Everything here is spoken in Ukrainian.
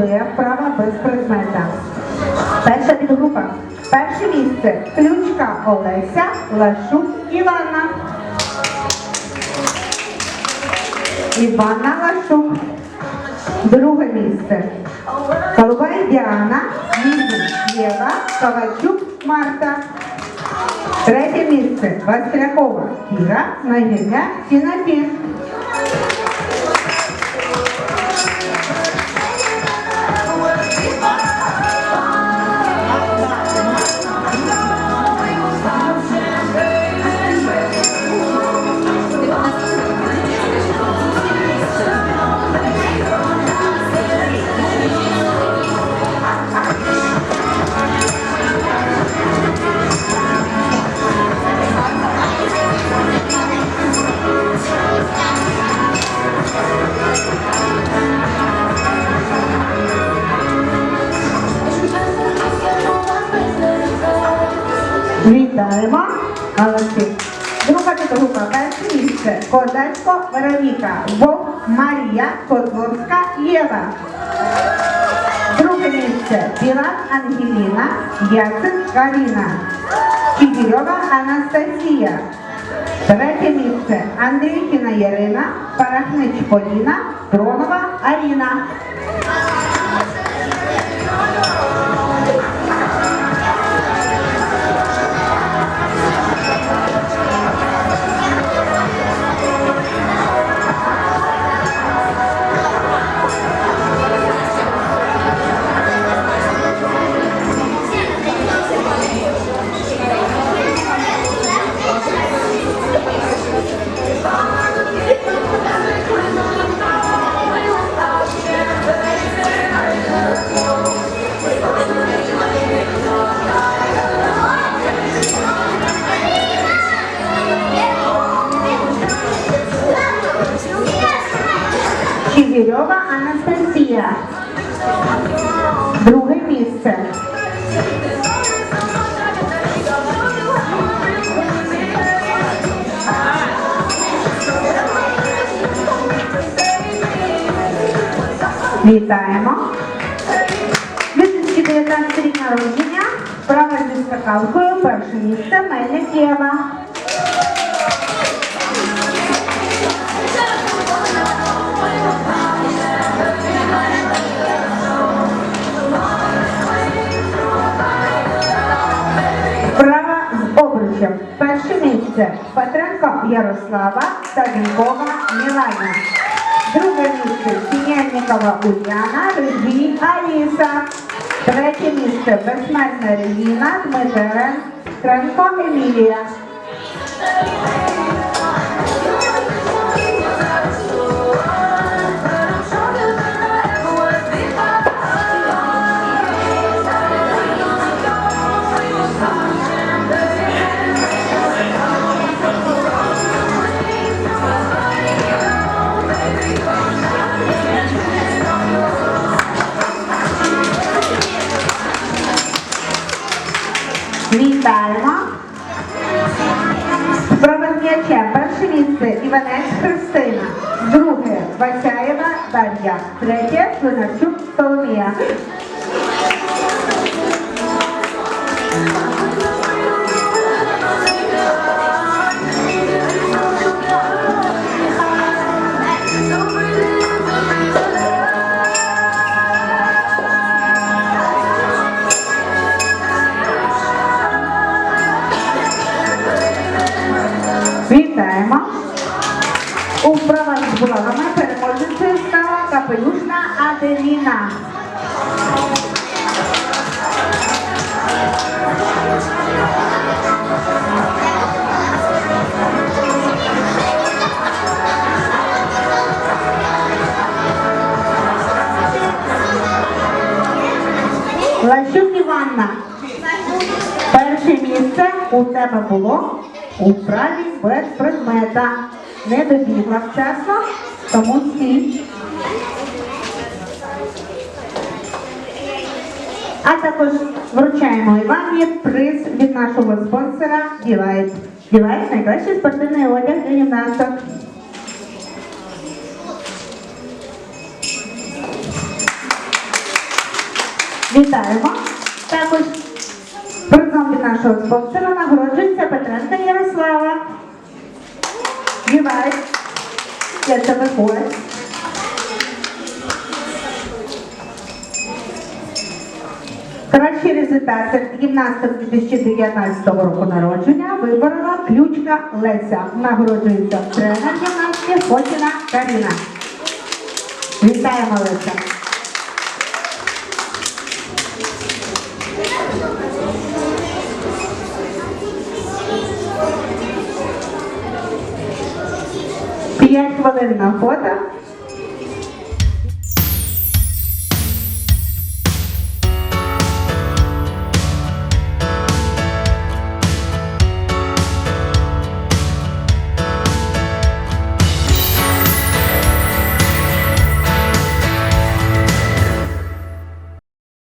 Б, права без предмета. Перша підгрупа. Перше місце Ключка Олеся, Лашук Івана. Івана Лашук. Друге місце. Колубай Діана, Мізин Єва, Ковальчук Марта. Третє місце Василякова Кіра, Нагірня Тінапір. Вітаємо. Молодці. Друга підгрупа. Перше місце. Козачко Вероніка. Вовк Марія. Котворська Єва. Друге місце. Білан Ангеліна. Яцин Каріна. Кігірьова Анастасія. Третє місце. Андрійкіна Ярина. Парахнич Поліна. Дронова Аріна. Анастасія. Друге місце. Вітаємо. 2019 рік народження. Права зі скакалкою. Перше місце Мельник Єва. З. Перше місце Петренко Ярослава та Вінкова Міланя. Друге місце Сінєнникова Уляна, Режі Аліса. Третє місце Безсмертна Регіна, Дмитренко Емілія. М'ячем. Перше місце Іванець Христина. Друге Васяєва Дар'я. Третє Свинарчук Соломія. З булавами переможницею стала капелюшна Аделіна. Лащук Іванна. Перше місце у тебе було у вправі без предмета. Не добігла вчасно, тому стій. А також вручаємо Івані приз від нашого спонсора Ділайт. Ділайт найкращий спортивний одяг для гімнасток. Вітаємо. Також призом від нашого спонсора нагороджується Петренка Ярослава. Вівай. Я тебе ходь. Кращий результат гімнасток 2019 року народження виборола ключка Леся. Нагороджується тренер гімнастки Фотіна Каріна. Вітаємо Леся. П'ять хвилин на фото.